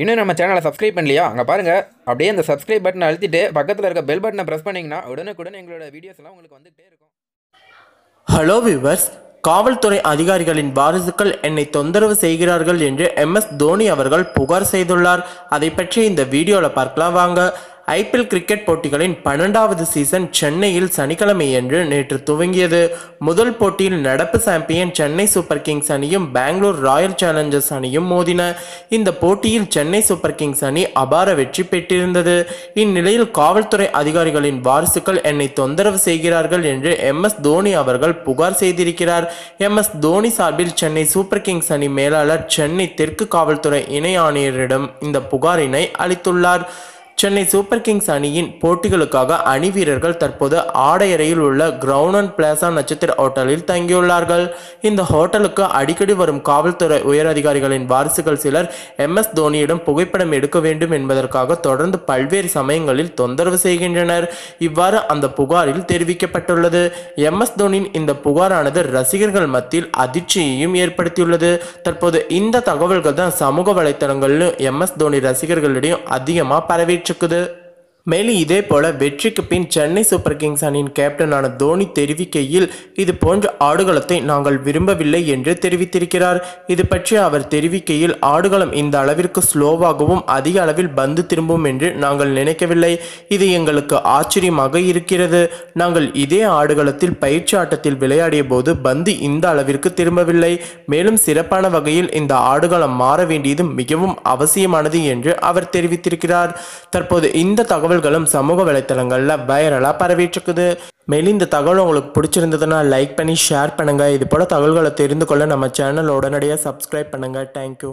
இன்னும் நம்ம சேனலை சப்ஸ்கிரைப் பண்ணலையா? அங்கே பாருங்கள் அப்படியே அந்த சப்ஸ்கிரைப் பட்டனை அழுத்திட்டு பக்கத்தில் இருக்க பெல் பட்டனை ப்ரெஸ் பண்ணிங்கன்னா உடனுக்குடன் எங்களோட வீடியோஸ் எல்லாம் உங்களுக்கு வந்துகிட்டே இருக்கும். ஹலோ விவர்ஸ் காவல்துறை அதிகாரிகளின் வாரிசுகள் என்னை தொந்தரவு செய்கிறார்கள் என்று எம் எஸ் தோனி அவர்கள் புகார் செய்துள்ளார். அதை பற்றி இந்த வீடியோவில் பார்க்கலாம் வாங்க. ஐபிஎல் கிரிக்கெட் போட்டிகளின் பன்னெண்டாவது சீசன் சென்னையில் சனிக்கிழமையன்று நேற்று துவங்கியது. முதல் போட்டியில் நடப்பு சாம்பியன் சென்னை சூப்பர் கிங்ஸ் அணியும் பெங்களூர் ராயல் சேலஞ்சர்ஸ் அணியும் மோதின. இந்த போட்டியில் சென்னை சூப்பர் கிங்ஸ் அணி அபார வெற்றி பெற்றிருந்தது. இந்நிலையில் காவல்துறை அதிகாரிகளின் வாரிசுகள் என்னை தொந்தரவு செய்கிறார்கள் என்று எம். எஸ். தோனி அவர்கள் புகார் செய்திருக்கிறார். எம். எஸ். தோனி சார்பில் சென்னை சூப்பர் கிங்ஸ் அணி மேலாளர் சென்னை தெற்கு காவல்துறை இணை ஆணையரிடம் இந்த புகாரினை அளித்துள்ளார். சென்னை சூப்பர் கிங்ஸ் அணியின் போட்டிகளுக்காக அணி வீரர்கள் தற்போது ஆடையறையில் உள்ள கிரவுண்ட் அண்ட் பிளாசா நட்சத்திர ஹோட்டலில் தங்கியுள்ளார்கள். இந்த ஹோட்டலுக்கு அடிக்கடி வரும் காவல்துறை உயரதிகாரிகளின் வாரிசுகள் சிலர் எம் எஸ் தோனியிடம் புகைப்படம் எடுக்க வேண்டும் என்பதற்காக தொடர்ந்து பல்வேறு சமயங்களில் தொந்தரவு செய்கின்றனர். இவ்வாறு அந்த புகாரில் தெரிவிக்கப்பட்டுள்ளது. எம் எஸ் தோனியின் இந்த புகாரானது ரசிகர்கள் மத்தியில் அதிர்ச்சியையும் ஏற்படுத்தியுள்ளது. தற்போது இந்த தகவல்கள் தான் சமூக வலைத்தளங்களிலும் எம் எஸ் தோனி ரசிகர்களிடையும் அதிகமாக பரவிட்டு 直で மேலும் இதே போல வெற்றிக்கு பின் சென்னை சூப்பர் கிங்ஸ் அணியின் கேப்டனான தோனி தெரிவிக்கையில் இது போன்ற ஆடுகளத்தை நாங்கள் விரும்பவில்லை என்று தெரிவித்திருக்கிறார். இது பற்றி அவர் தெரிவிக்கையில் ஆடுகளம் இந்த அளவிற்கு ஸ்லோவாகவும் அதிக அளவில் பந்து திரும்பும் என்று நாங்கள் நினைக்கவில்லை. இது எங்களுக்கு ஆச்சரியமாக இருக்கிறது. நாங்கள் இதே ஆடுகளத்தில் பயிற்சி ஆட்டத்தில் விளையாடிய போது பந்து இந்த அளவிற்கு திரும்பவில்லை. மேலும் சிறப்பான வகையில் இந்த ஆடுகளம் மாற வேண்டியது மிகவும் அவசியமானது என்று அவர் தெரிவித்திருக்கிறார். தற்போது இந்த தகவல் தகவல்களும் சமூக வலைத்தளங்களில் வைரலாக பரவிட்டுருக்குது. மேலும் இந்த தகவல் உங்களுக்கு பிடிச்சிருந்ததுன்னா லைக் பண்ணி ஷேர் பண்ணுங்கள் இது போல தகவல்களை தெரிந்து கொள்ள நம்ம சேனல் உடனடியாக சப்ஸ்கிரைப் பண்ணுங்கள் தேங்க்யூ